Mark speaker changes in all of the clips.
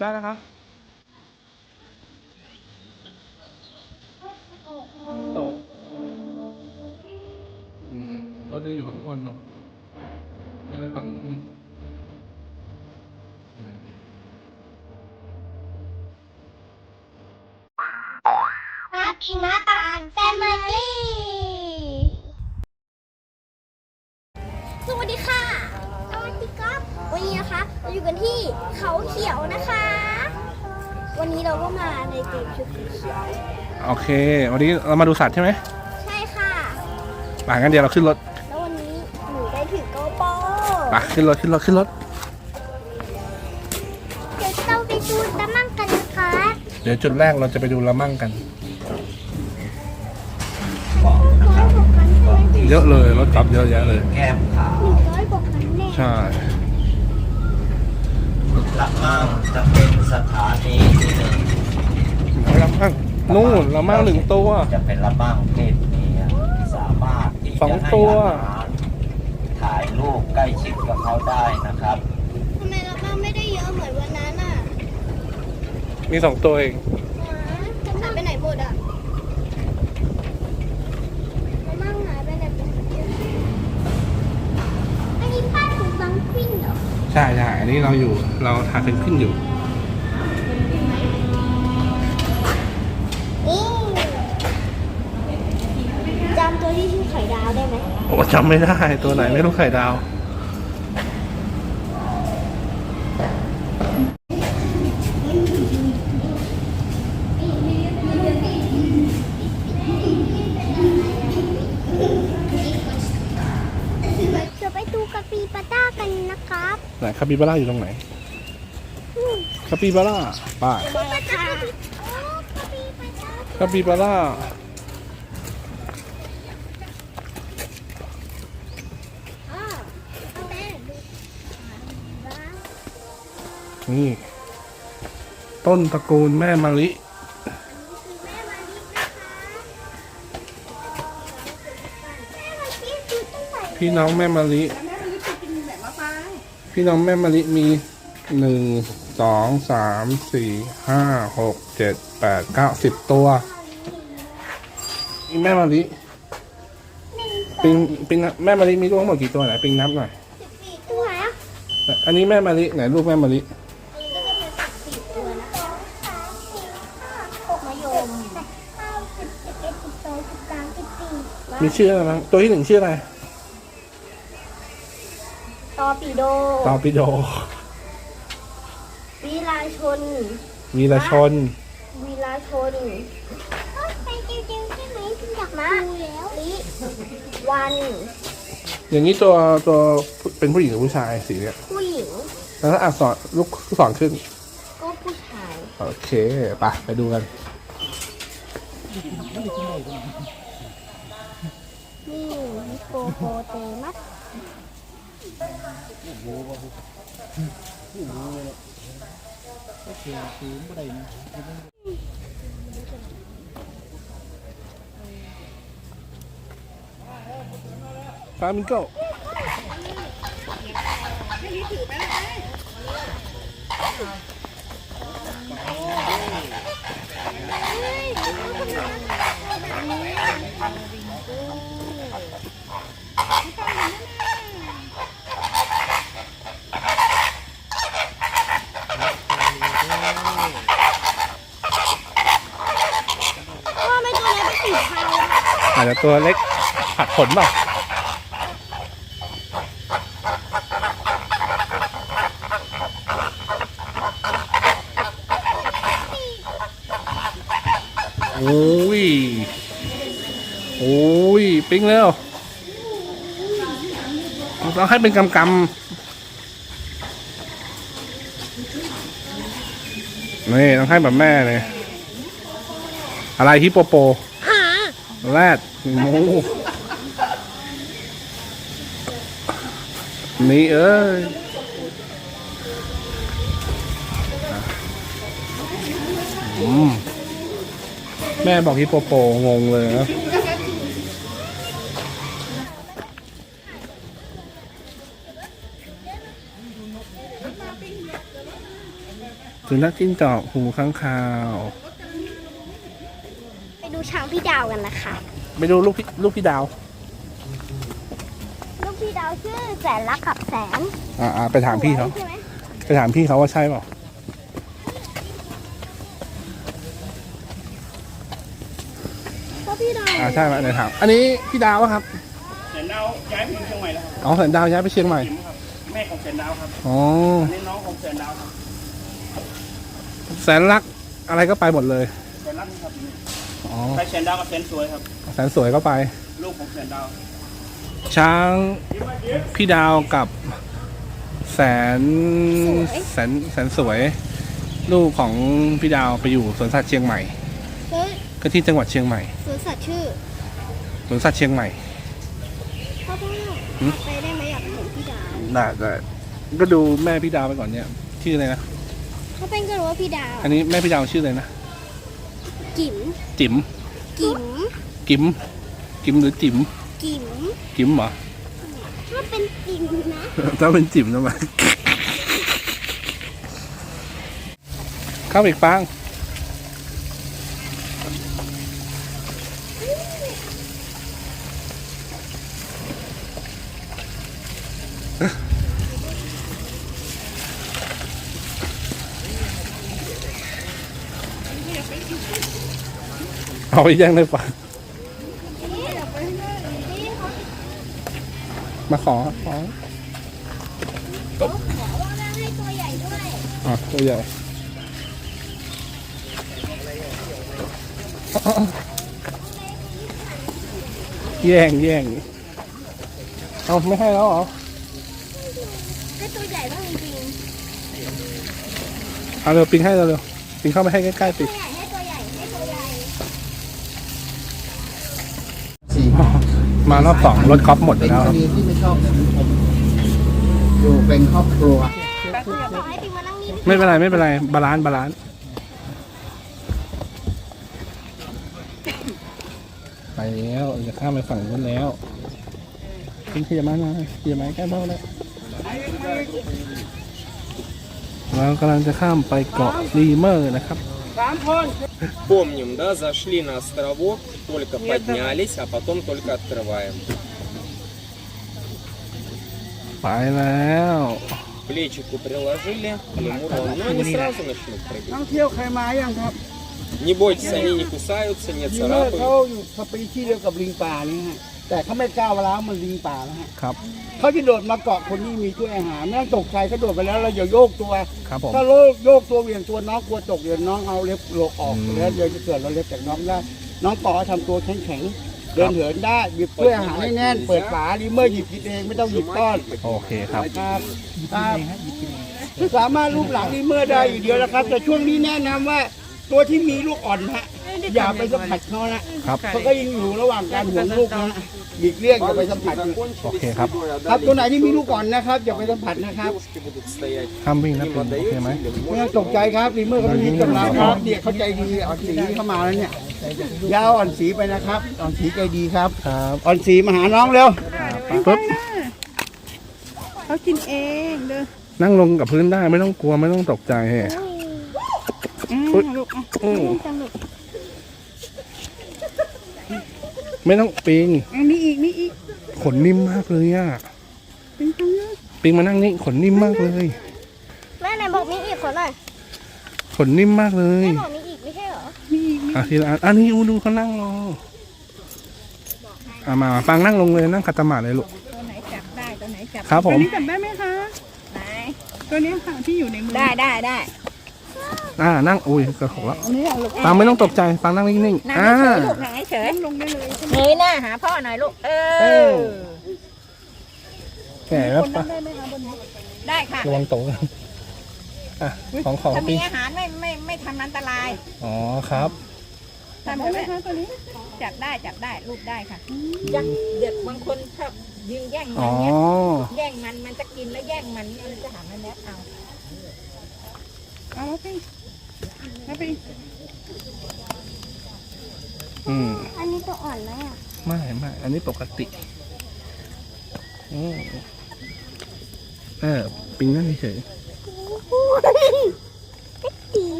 Speaker 1: ได้นะ
Speaker 2: คะ เค วันนี้เรามาดูสั
Speaker 1: ตว์ใช่ไหม
Speaker 2: ใช่ค่ะ
Speaker 1: หลังกันเดี๋ยวเราขึ้นรถ
Speaker 2: แล้ววันนี้หนูได้ถือโกโปร
Speaker 1: ไปขึ้นรถขึ้นรถขึ้นรถ
Speaker 2: เดี๋ยวเราไปดูตะมั่งกันนะคะ
Speaker 1: เดี๋ยวจุดแรกเราจะไปดูละมั่งกัน
Speaker 2: ร้อยกว่าคันใช่ไหม
Speaker 1: เยอะเลยรถกลับเยอะแยะเลย
Speaker 3: แก้มขาว
Speaker 2: หนึ่งร้อยกว่าคันแน่
Speaker 1: ใช่
Speaker 3: ละมั่งจะเป็นสถานีที่หนึ่ง
Speaker 1: ละมั่ง นู่นละมั่งหนึ่งตัว
Speaker 3: จะเป็นละมั่งเพศเมียสามารถที่
Speaker 1: สอง
Speaker 3: จะให้
Speaker 1: ตัว
Speaker 3: อาหารถ่ายรูปใกล้ชิดกับเขาได้นะครับ
Speaker 2: ทำไมเราบ้างไม่ได้เยอะเหมือนวันนั้นอะ
Speaker 1: มีสองตัวเอง
Speaker 2: จะหายไปไหนหมดอะจะมั่งหายไปไหนหมดอันนี้ป้ายของบังฟินเหรอ
Speaker 1: ใช่ใช่อันนี้เราอยู่ เราทานเป็นขึ้นอยู่
Speaker 2: ไหม
Speaker 1: โอ้จำไม่ได้ ตัวไหนไม่รู้ไข่ดาว
Speaker 2: จะไปดูกระปีปาต้ากันนะครับ
Speaker 1: ไหนคาปิบาร่าอยู่ตรงไหนคาปิบาร่าไป้า
Speaker 2: มาแล้วค่ะโอ้กระปีปาต้า
Speaker 1: คาปิบาร่า
Speaker 2: อ้าวเอาแม่ดูบ้าง
Speaker 1: นี่ ต้นตระกูลแม่มะลิ
Speaker 2: คือแม่มาลินะคะแม่มาลิคือตรงไหน
Speaker 1: พี่น้องแม่มะลิ พี่น้องแม่มะลิมีหนึ่งสองสามสี่ห้าหกเจ็ดแปดเก้าสิบตัวมีแม่มะลิปิงปิงแม่มะลิมีลูกทั้งหมดกี่ตัวไหนปิงนับหน่อย
Speaker 2: สิบสี่ตัวนะ
Speaker 1: อันนี้แม่มะลิไหนลูกแม่มะลิ
Speaker 2: มี
Speaker 1: ชื่ออะไรบ้างตัวที่หนึ่งชื่ออะไร
Speaker 2: ตอปิโด
Speaker 1: ตอปิโด
Speaker 2: วิลาชน
Speaker 1: วีรชน
Speaker 2: วิลาชนไปจริงๆใช่ไหมคุณอยากมาแล้วลิวัน
Speaker 1: อย่างนี้ตัวตัวเป็นผู้หญิงหรือผู้ชายสีเนี้ย
Speaker 2: ผู้หญิง
Speaker 1: แล้วถ้าอักษรลูกศรขึ้น
Speaker 2: ก็ผู้ชาย
Speaker 1: โอเคไปไปดูกัน
Speaker 2: นี่ฮิป โปโปเตมัส
Speaker 1: ฟามิงโก
Speaker 2: ว่า
Speaker 1: อาจจะตัวเล็กผัดขนเปล่าโอ้ย โอ้ย ปิ้งแล้วต้องให้เป็นกำกำนี่ ต้องให้แบบแม่เลย อะไรฮิปโปโป แรดหมูนี่เอ้ยอืมแม่บอกฮิปโปโปงงเลยนะสุนัขจิ้งจอกหูข้างคาว
Speaker 2: พี่ดาวกันนะคะ
Speaker 1: ไปดูลูกพี่ลูกพี่ดาว
Speaker 2: ลูกพี่ดาวชื่อแสนรักกับแสน
Speaker 1: อ่าอ่าไปถามพี่เขา
Speaker 2: ใช่ไหม
Speaker 1: ไปถามพี่เขาว่าใช่เปล่า
Speaker 2: ก็พี่ดาว
Speaker 1: อ่าใช่ไหมเดี๋ยวถาม อันนี้พี่ดาวอะครับ
Speaker 4: เสียนดาวย้ายไปอยู่เชียงใหม่แล้วครับ
Speaker 1: อ๋อแสนดาวย้ายไปเชียงใหม่
Speaker 4: จิ๋มครับแม่ของเสียนดาวครับ
Speaker 1: อ๋อ
Speaker 4: อันนี้น้องของเสียนดาวครับ
Speaker 1: แสนรักอะไรก็ไปหมดเลย
Speaker 4: เสียนรักนี่ครับ
Speaker 1: อ๋อ
Speaker 4: ใครเสียนดาวกับเสียนสวยครับ
Speaker 1: แสนสวยก็ไป
Speaker 4: ลูกของเสียนดาว
Speaker 1: ช้างพี่ดาวกับแสนแสนแสนสวย ลูกของพี่ดาวไปอยู่สวนสัตว์เชียงใหม่
Speaker 2: เฮ้ย
Speaker 1: ก็ที่จังหวัดเชียงใหม่
Speaker 2: สวนสัตว์ชื่อ
Speaker 1: สวนสัตว์เชียงใหม่
Speaker 2: พ่อพ่อ
Speaker 1: หืม
Speaker 2: ไปได้ไหมอยากเห็นพี่ดาว
Speaker 1: ได้ได้ก็ดูแม่พี่ดาวไปก่อนเนี่ย ชื่ออะไรนะ
Speaker 2: เขาเป็นก็รู้ว่าพี่ดาว
Speaker 1: อันนี้แม่พี่ดาวชื่ออะไรนะ
Speaker 2: กิ๋ม
Speaker 1: จิ๋ม
Speaker 2: กิ๋ม
Speaker 1: กิ๋มกิ๋มหรือจิ๋ม
Speaker 2: กิ๋ม
Speaker 1: จิ๋มเหรอ
Speaker 2: ถ้าเป็นกิ๋มนะ
Speaker 1: ถ้าเป็นจิ๋มทำไมเข้าอีกฟัง เอาไปแย่งได้ปะ
Speaker 2: นี่เดี๋ยวไปนี่เขา
Speaker 1: มาขอขอ
Speaker 2: ขอว่าแม่ให้ตัวใหญ่ด้วย
Speaker 1: อะตัวใหญ่แย่งแย่งเอาไม่ให้แล้วเหรอ
Speaker 2: ให้ตัวใหญ่บ้างจริง
Speaker 1: เอาเร็วปิงให้เร็วเร็วปิงเข้าไปให้ใกล้ๆ
Speaker 2: ๆ
Speaker 1: ปิ
Speaker 2: ตั
Speaker 1: มารอบสองรถกอล์ฟหมดไป
Speaker 5: เป็น
Speaker 1: แล้ว
Speaker 5: คดีที่ไม่ชอบในสังคมอยู่เป็นครอบครัว
Speaker 2: ขอให้ปิงมานั่งนี่
Speaker 1: ไม่เป็นไรไม่เป็นไรบาลานซ์บาลานซ์ไปแล้วจะข้ามไปฝั่งนู้นแล้วปิงขยับมาหน่อยขยับมาใกล้เบ้าแล้วเรากำลังจะข้ามไปเกาะรีเมอร์นะครับ
Speaker 6: Помним, да, зашли на островок, только поднялись, а потом только открываем.
Speaker 1: ไปแล้ว
Speaker 6: Плечику приложили, лемур, он, но они сразу начнут прыгать.
Speaker 7: ท่องเที่ยวเคยมายังครับ
Speaker 6: Не бойтесь, они не кусаются, не
Speaker 7: ลิงเมอร์เขา
Speaker 6: царапают.
Speaker 7: อยู่สปีชีส์เดียวกับลิงป่านี่ฮะ แต่เขาไม่กล้าวล้างมันลิงป่านะฮะ
Speaker 1: ครับ
Speaker 7: เขาจะโดดมาเกาะคนที่มีถ้วยอาหารไม่ต้องตกใจเขาโดดไปแล้วเราอย่าโยกตัว
Speaker 1: ครับผม
Speaker 7: ถ้าโยกโยกตัวเหวี่ยงตัวน้องกลัวตกเดี๋ยวน้องเอาเล็บโลออก
Speaker 1: อืม
Speaker 7: แล้วเดี๋ยวจะเกิดเราเล็บจากน้องได้น้องต่อทำตัวแข็งแข็งๆเดินเหินได้หยิบถ้วยอาหารให้แน่นเปิดฝาลิงเมอร์หยิบกินเองไม่ต้องหยิบก้อน
Speaker 1: โอเคครับ
Speaker 7: ครับครับสามารถรูปหลังลิงเมอร์ได้อยู่เดียวนะครับ แต่ช่วงนี้แนะนำว่า ตัวที่มีลูกอ่อนฮะอย่าไปสัมผัสเขานะ
Speaker 1: ครับ
Speaker 7: เขาก็ยังอยู่ระหว่างการห่วงลูกนะ หลีกเลี่ยงอย่าไปสัมผัส
Speaker 1: โอเคครับ
Speaker 7: ครับตัวไหนที่มีลูกอ่อนนะครับอย่าไปสัมผัสนะครับ
Speaker 1: ห้ามวิ่งนะเป็นโอเคไหม
Speaker 7: ไม่ต้องตกใจครับรีเมอร์เขาดีกับเราครับเนี่ยเขาใจดีอ่อนสีเข้ามาแล้วเนี่ยยาวอ่อนสีไปนะครับอ่อนสีใจดีครับ
Speaker 1: ครับ
Speaker 7: อ่อนสีมาหาน้องเร็ว
Speaker 1: ปึ๊บ
Speaker 8: เขากินเองเด้อ
Speaker 1: นั่งลงกับพื้นได้ไม่ต้องกลัวไม่ต้องตกใจเฮ้ย
Speaker 8: ลูอะ
Speaker 1: ลูก
Speaker 8: จังลูก
Speaker 1: ไม่ต้องปิง
Speaker 8: อันนี้อีกนี่อีก
Speaker 1: ขนนิ่มมากเลยอะ
Speaker 8: เป็นจังเลย
Speaker 1: ปิงมานั่งนี่ขนนิ่มมากเลย
Speaker 2: แม่ไหนบอกมีอีกคนหน่อย
Speaker 1: ขนนิ่มมากเลย
Speaker 2: แม่บอกมีอีกไม่ใช่เหรอ
Speaker 8: มีอีก
Speaker 1: อะทีละอันอันนี้อูดูเขานั่งรออะมามาปังนั่งลงเลยนั่งขัดสมาธิเลยลูก
Speaker 8: ตัวไหนจับได้ตัวไหนจับ
Speaker 1: ครับผม
Speaker 8: ตัวนี้จับได้ไหมคะไหนตัวนี้ค่ะที่อยู่ในมือได้ได้ได้
Speaker 1: อ่านั่งอุ้ยกระหกแล้ว
Speaker 8: อันนี้อะลูก
Speaker 1: ปังไม่ต้องตกใจปังนั่งนิ่ง
Speaker 9: นั่ง
Speaker 1: ๆอ่า
Speaker 9: เฉยๆลูกนั่งเฉย
Speaker 8: ลงได้เลยใช่ไหม
Speaker 9: ๆเงยหน้าหาพ่อหน่อยลูกเอ
Speaker 1: เอ
Speaker 9: อ
Speaker 1: อแก่แล้วปะ
Speaker 9: ได้ค่ะ
Speaker 1: ระวังตกอะของของ
Speaker 9: ถ้า
Speaker 1: ปิ
Speaker 9: มี
Speaker 1: ง
Speaker 9: อาหารไม่ไม่ไม่ทำอันตราย
Speaker 1: อ๋อครับ
Speaker 8: จับได้ไหมคะตัวนี้
Speaker 9: จับได้จับได้ลูกได้ค่ะยังเด็กบางคนชอบยิงแย่งมั
Speaker 1: อ๋
Speaker 9: น
Speaker 1: อ
Speaker 9: เนี่ยแย่งมันมันจะกินแล้วแย่งมันมันจะหามันแล้วเอา
Speaker 8: เอาแล้วพี่แล้วพี่
Speaker 1: อืม
Speaker 2: อันนี้ตัวอ่อนไหมอะ
Speaker 1: ไม่ไม่อันนี้ปกติอืมเออปิงนั่งเฉย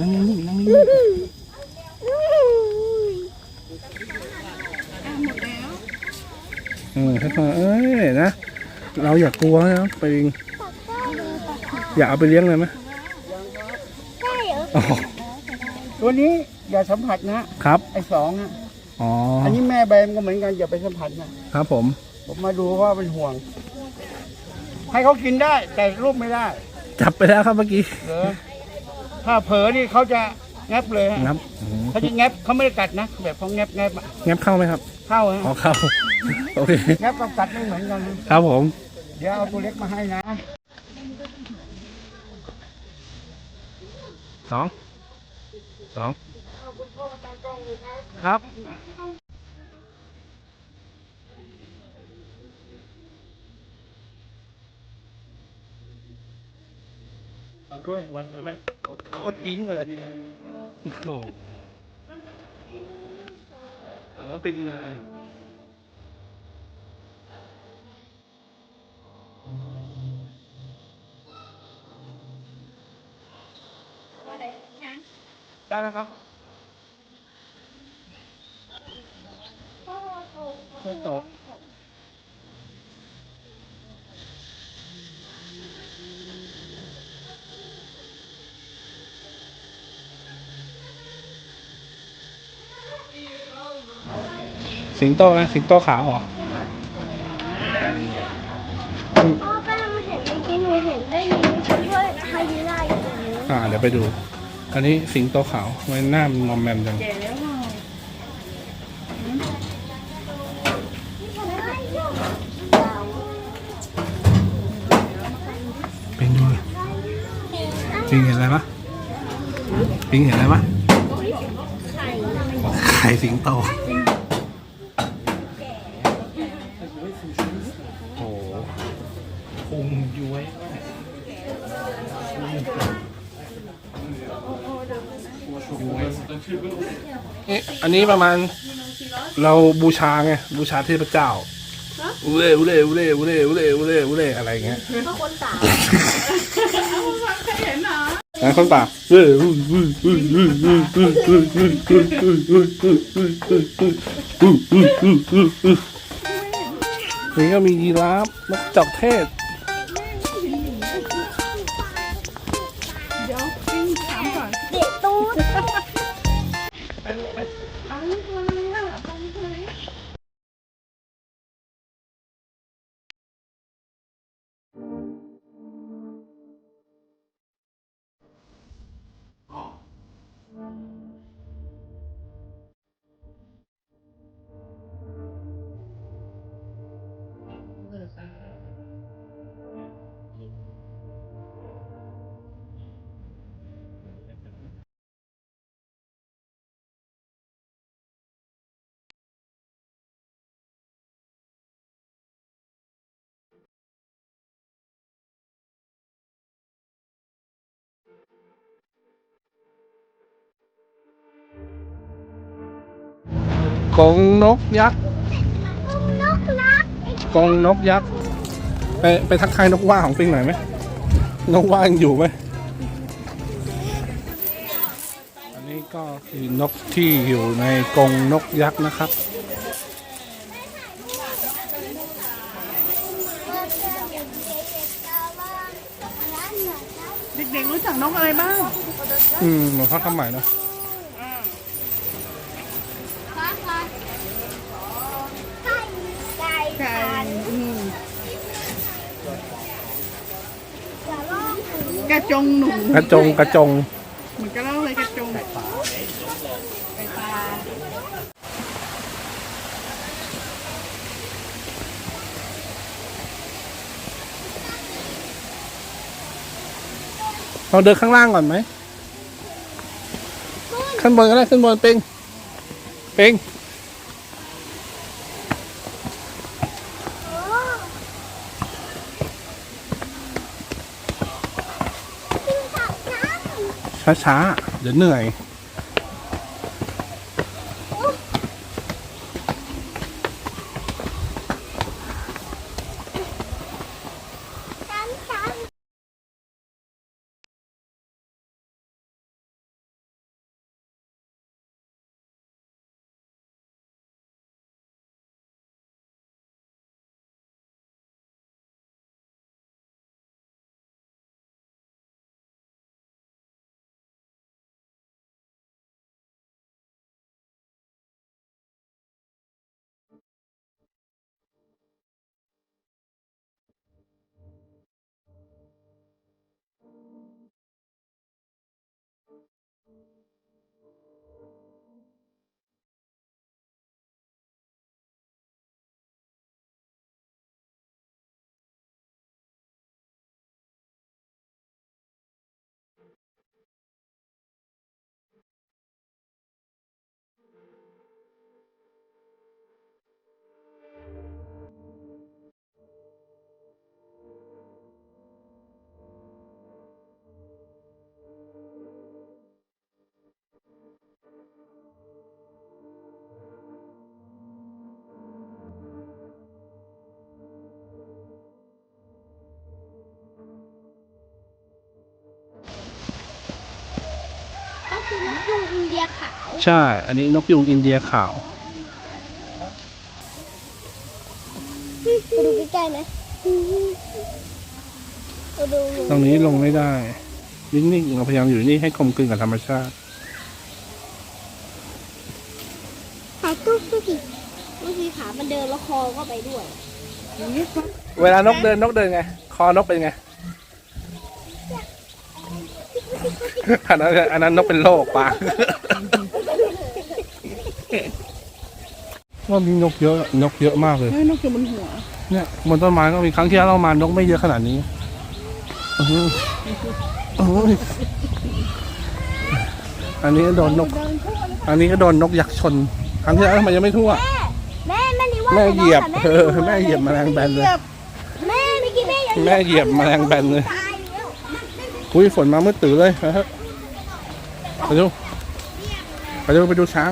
Speaker 1: นั่งนิ่งๆนั่งนิ่ง
Speaker 8: อะหมดแล้ว
Speaker 1: ๆเออค่อยๆเอ้ยนะ เราอย่ากลัวนะไปลิง อยากเอาไปเลี้ยงเลยไหม
Speaker 2: ใช่เหรอ
Speaker 1: อ๋อ
Speaker 7: ตัวนี้อย่าสัมผัสนะครับ ไอ้สองอะ
Speaker 1: อ๋อ
Speaker 7: อันนี้แม่แบมก็เหมือนกันอย่าไปสัมผัสนะครับ
Speaker 1: ผม
Speaker 7: ผมมาดูว่าเป็นห่วง ให้เขากินได้ แต่รูปไม่ได้
Speaker 1: จับไปแล้วครับเมื่อกี้
Speaker 7: เหรอถ้าเผลอนี่เขาจะแงบเลยฮะ
Speaker 1: งับอืม
Speaker 7: เขาจะแงบเขาไม่ได้กัดนะแบบเขาแงบแงบอะ
Speaker 1: งับเข้าไหมครับ
Speaker 7: เข้าฮะ
Speaker 1: อ๋อเข้า โอเค
Speaker 7: แงบกับกัดไม่เหมือนกันนะครับ
Speaker 1: ผม
Speaker 7: เดี๋ยวเอาตัวเล็กมาให้นะ
Speaker 1: สองสองครับ
Speaker 7: ด้วยวันไปโคตรดิ้งเลย
Speaker 1: โอ้โหแล้วเป็นยั ไง
Speaker 7: ได้แล้วครับไม่ตก
Speaker 1: สิงโตนะสิงโตขาวเหรอ
Speaker 2: พ่อแป้งมาเห็นเมื่อกี้หนูเห็นได้ยินว่าไฮยีราอยู่ตรงนี้
Speaker 1: อ่า เดี๋ยวไปดู อันนี้สิงโตขาวมันหน้ามันมอมแมมจังเป็นดูเลยปิงเห็นอะไรปะปิงเห็นอะไรปะไข่สิงโต นนี้ประมาณเราบูชาไงบูชาเทพเจ้าอุเล่อุเล่อุเล่อุเล่อุเล่อุเล่อุเล่อะไรเงี้ย
Speaker 2: คนตา
Speaker 8: นะ
Speaker 1: คนตาเฮ้ยนี่ก็มียีราฟนกจอกเทศ
Speaker 8: ก
Speaker 1: รงนกยักษ์
Speaker 2: นกรัก
Speaker 1: กรงนกยักษ์ไปไปทักทายนกว่าของปิงหน่อยไหมนกว่ายังอยู่ไหมอันนี้ก็คือนกที่อยู่ในกรงนกยักษ์นะครับ
Speaker 8: เด็กๆรู้จักนกอะไรบ้าง
Speaker 1: อืมเหมือนเขาทำใหม่นะ
Speaker 2: ฟ้าฟ้าไก่ไก่
Speaker 8: ไก่อืม
Speaker 2: อย่าลอกหนู
Speaker 8: กระจงหนู
Speaker 1: กระจงกระจง
Speaker 8: เหมือนกระเล่าเลยกระจงไก่ปลา
Speaker 1: เราเดินข้างล่างก่อนไหม ขึ้นบนก็ได้ขึ้นบนปิงปิง
Speaker 2: กินผักน้ำ
Speaker 1: ช้าๆเดี๋ยวเหนื่อย
Speaker 2: เดียขาว
Speaker 1: ใช่ อันนี้นกยูงอินเดียขาว
Speaker 2: ไปดูใกล้ๆนะไปดู
Speaker 1: ตรงนี้ลงไม่ได้ นิ่งๆเราพยายามอยู่นี่ให้กลมกลืนกับธรรมชาติ
Speaker 2: หาตู้ตู้สิบางทีขา มันเดินแล้วคอก็ไปด้วย
Speaker 1: เวลานกเดินนกเดินไง คอนกเป็นไง อันนั้นอันนั้นนกเป็นโรคปะว่ามีนกเยอะนกเยอะมากเลย
Speaker 8: เฮ้ยนกอยู่บนหัว
Speaker 1: เนี่ยบนต้นไม้ก็มีครั้งที่แล้วเรามานกไม่เยอะขนาดนี้อื้อหือโอ้ยอันนี้ก็โดนนก อันนี้ก็โดนนกยักษ์ชน ครั้งที่แล้วทำไมยังไม่ทั่ว
Speaker 2: แม่แม่นี่ว่า
Speaker 1: แม่เหยียบ
Speaker 2: แม่
Speaker 1: เออแม่เหยียบแมลงแบนเลย
Speaker 2: แม่เมื่อกี้แม่ยัง
Speaker 1: แม่เหยียบแมลงแบนเลย
Speaker 2: ตายแล้ว
Speaker 1: อุ้ยฝนมามืดตื่นเลยนะครับไปดูไปดูไปดูช้าง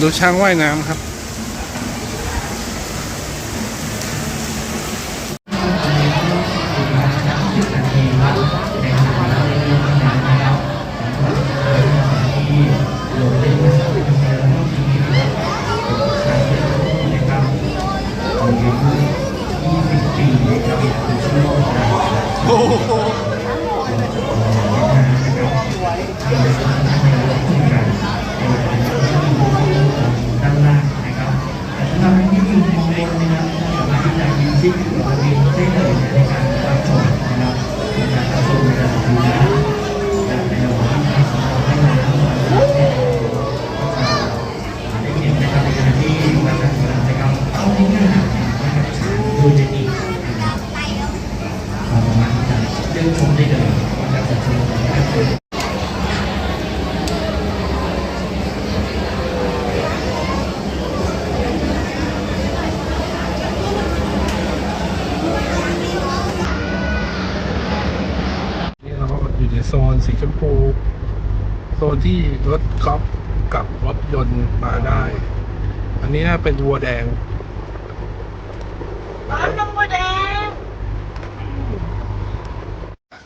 Speaker 1: ดูช้างว่ายน้ำครับ อันนี้น่าเป็นวัวแดง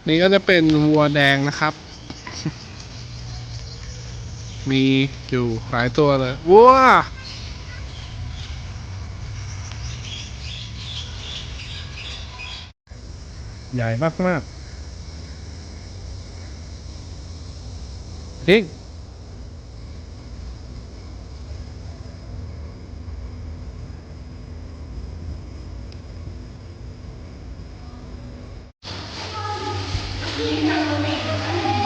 Speaker 1: นี่ก็จะเป็นวัวแดงนะครับ มีอยู่หลายตัวเลยวัวใหญ่มากมากๆทิ้ง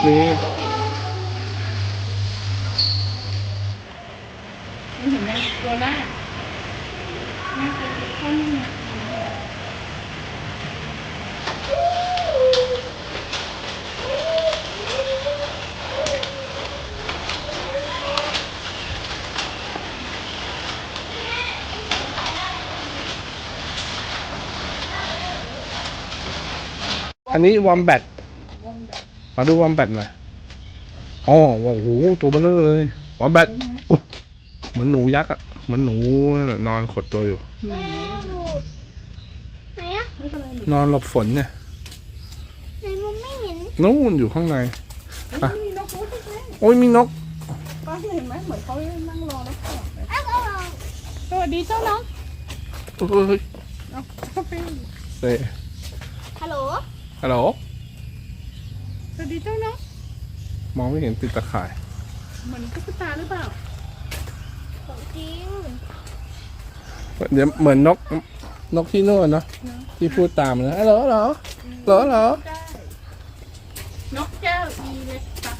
Speaker 1: นี่
Speaker 8: มันเห็นไหมตัวหน้าหน้าเป็นข้อนี้นะ
Speaker 1: อันนี้วอมแบต มาดูวอมแบตหน่อยอ๋อโอ้โหตัวเบลอเลยวอมแบตอุ๊ยเหมือนหนูยักษ์อะเหมือนหนูนอนขดตัวอยู่
Speaker 2: ไหนอะ
Speaker 1: นอนหลบฝนเนี่ย
Speaker 2: ไหนมันไม่เห็น
Speaker 1: นู่นอยู่ข้างใน อะ
Speaker 8: มีนกรู้สึกไหม
Speaker 1: โอ้ยมีนก
Speaker 8: ป้าเห็นไหมเหมือนเขานั่งรอแล้วก็
Speaker 2: อ้าวเอาเอา
Speaker 8: สวัสดีเจ้าน้อง
Speaker 1: เฮ้ย
Speaker 8: เอาเข้าไป
Speaker 1: เซ่
Speaker 2: ฮัลโหล
Speaker 1: ฮัลโหล
Speaker 8: สวัสดีเจ้าน้อง
Speaker 1: มองไม่เห็นติดตะข่าย
Speaker 8: เหมือนตุ๊กตาหรือเปล่า
Speaker 2: ของจริง
Speaker 1: เดี๋ยวเหมือนนกนกที่โน่นเนาะที่พูดตามนะฮัลโหลฮัลโหลฮัลโหลฮัลโหล
Speaker 8: นกแก้วอีเล็กตัส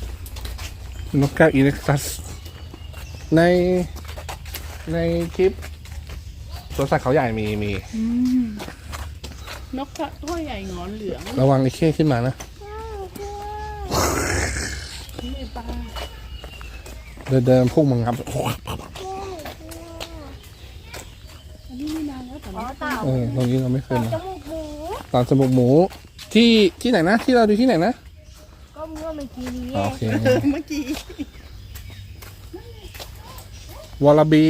Speaker 1: นกแก้วอีเล็กซัสในในคลิปสวนสัตว์เขาใหญ่มีมี
Speaker 8: นกกระตัวใหญ่งอนเหลือง
Speaker 1: ระวังไอ้เข้ขึ้นมานะ
Speaker 8: นี่ป้า
Speaker 1: เดินเดินพุ่งมังับ
Speaker 8: อันนี้ไม่นานแล้วแต่
Speaker 2: อ๋อ
Speaker 8: ว่า
Speaker 2: เต่า
Speaker 1: เออตรงนี้เราไม่เคย
Speaker 2: จ
Speaker 1: มา
Speaker 2: มูกหมู
Speaker 1: ตอนจมูกหมูที่ที่ไหนนะที่เราดูที่ไหนนะ
Speaker 2: ก็เมื่อเมื่อกี้นี้
Speaker 1: อ๋อโอเค
Speaker 8: เมื่อกี้
Speaker 1: วอลลาบี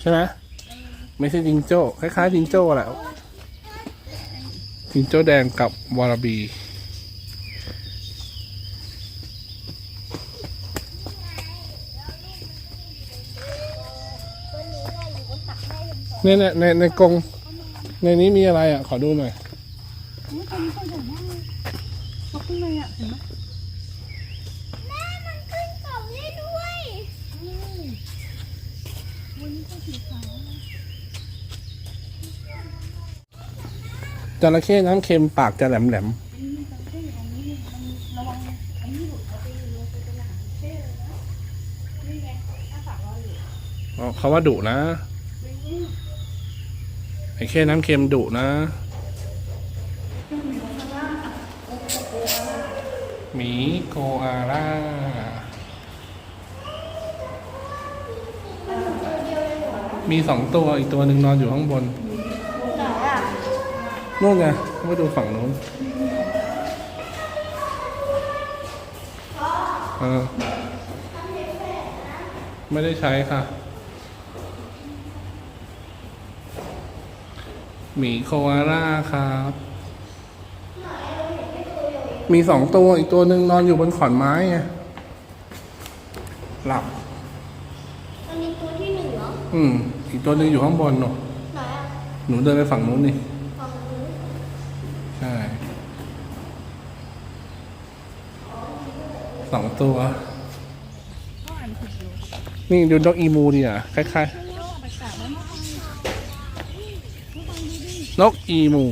Speaker 1: ใช่ไหมไม่ใช่จิงโจ้คล้ายๆจิงโจ้แหละจิงโจ้แดงกับวอลลาบี เนี่ยในในในกรงในนี้มีอะไรอะ ขอดูหน่อย
Speaker 2: แม่มันขึ้นกล่องได้ด้วย
Speaker 1: จระเข้น้ำเค็มปากจะแหลมแหลมอ๋อเขาว่าดุนะ ไอ้เข้น้ำเค็มดุนะ หมีโกอาล่ามีสองตัวอีกตัวหนึ่งนอนอยู่ข้างบนนู่นไงมาดูฝั่งนู้นเออไม่ได้ใช้ค่ะ หมีโคอาล่าครับ มีสองตัวอีกตัวหนึ่งนอนอยู่บนขอนไม้ไงหลับ
Speaker 2: อันนี้ตัวที่หนึ่งเหรอ
Speaker 1: อืม อีกตัวหนึ่งอยู่ข้างบนหนู
Speaker 2: ไหนอะ
Speaker 1: หนูเดินไปฝั่งนู้นนี่
Speaker 2: ฝั่งนู้น
Speaker 1: ใช่สองตัว นี่ดูนกอีมูดิอะคล้ายๆ นกอีมู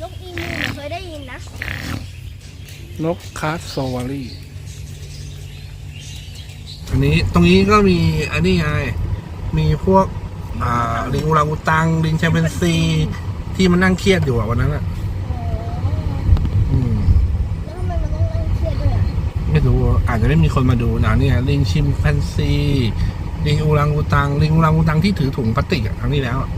Speaker 2: นกอีมูหนูเคยได้ยินนะ
Speaker 1: นกคาสโซวารีอันนี้ตรงนี้ก็มีอันนี้ไงมีพวกอ่าลิงอุรังอุตังลิงแชมเปนซี ที่มันนั่งเครียดอยู่อะวันนั้นอะอืม
Speaker 2: แล้วทำไมมันต้องนั่งเครียดด้วยอะ
Speaker 1: ไม่รู้อาจจะไม่มีคนมาดูนะเนี่ยลิงชิมแฟนซี ลิงอูรังอูตังลิงอูรังอูตังที่ถือถุงพลาสติกอะครั้งนี้แล้วอะ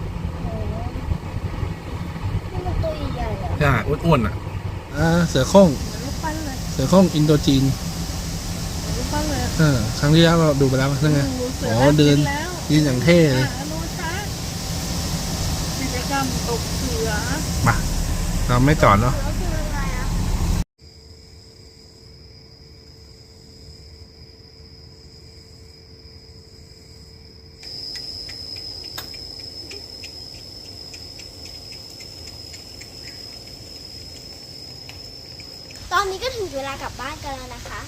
Speaker 2: นี่มันตัวใหญ่ๆอะ
Speaker 1: ใช่อ้วนๆอะอ่าเสือโคร่ง
Speaker 2: รูปปั้นเลย
Speaker 1: เสือโคร่งอินโดจีน
Speaker 2: รูปปั้นเลย
Speaker 1: เออครั้งที่แล้วเราดูไปแล้วนั่นไงอ๋อเดินยืนอย่างเท่เลย
Speaker 9: รู้ชัดกิจกรรมตกเสือ
Speaker 1: มาเราไม่จอดเนาะ
Speaker 2: แล้วคืออะไรอะ ตอนนี้ก็ถึงเวลากลับบ้านกันแล้วนะคะ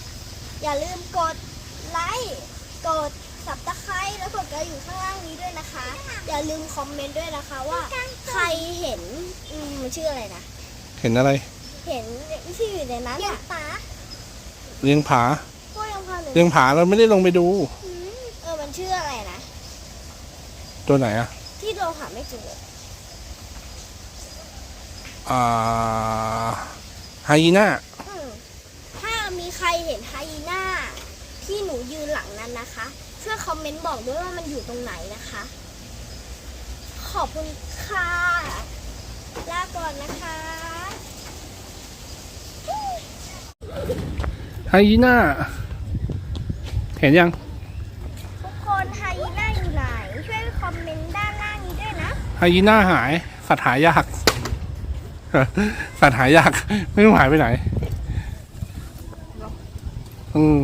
Speaker 2: อย่าลืมกดไลค์ กดสับตะไคร้แล้วกดกระอยู่ข้างล่างนี้ด้วยนะคะ อย่าลืมคอมเมนต์ด้วยนะคะว่า ใครเห็นอื มมันชื่ออะไรนะ
Speaker 1: เห็นอะไร
Speaker 2: เห็นที่อยู่ในนั้นอะปา
Speaker 1: เลี้ยงผา
Speaker 2: พวกยังพาหนู
Speaker 1: เลี้ยงผาเราไม่ได้ลงไปดู
Speaker 2: อืมเออมันชื่ออะไรนะ
Speaker 1: ตัวไหนอะ
Speaker 2: ที่เราหาไม่เจอ
Speaker 1: อ่าไฮยีน่า
Speaker 2: อืมถ้ามีใครเห็นไฮยีน่าที่หนูยืนหลังนั้นนะคะ ช่วยคอมเมนต์บอกด้วยว่ามันอยู่ตรงไหนนะคะ ขอบคุณค่ะ ลาก่อนนะคะ
Speaker 1: ไฮยีน่า เห็นยัง
Speaker 2: ทุกคนไฮยีน่าอยู่ไหน ช่วยคอมเมนต์ด้านล่างนี้ด้วยนะ
Speaker 1: ไฮยีน่าหาย สัตว์หายาก สัตว์หายาก ไม่รู้หายไปไหน อืม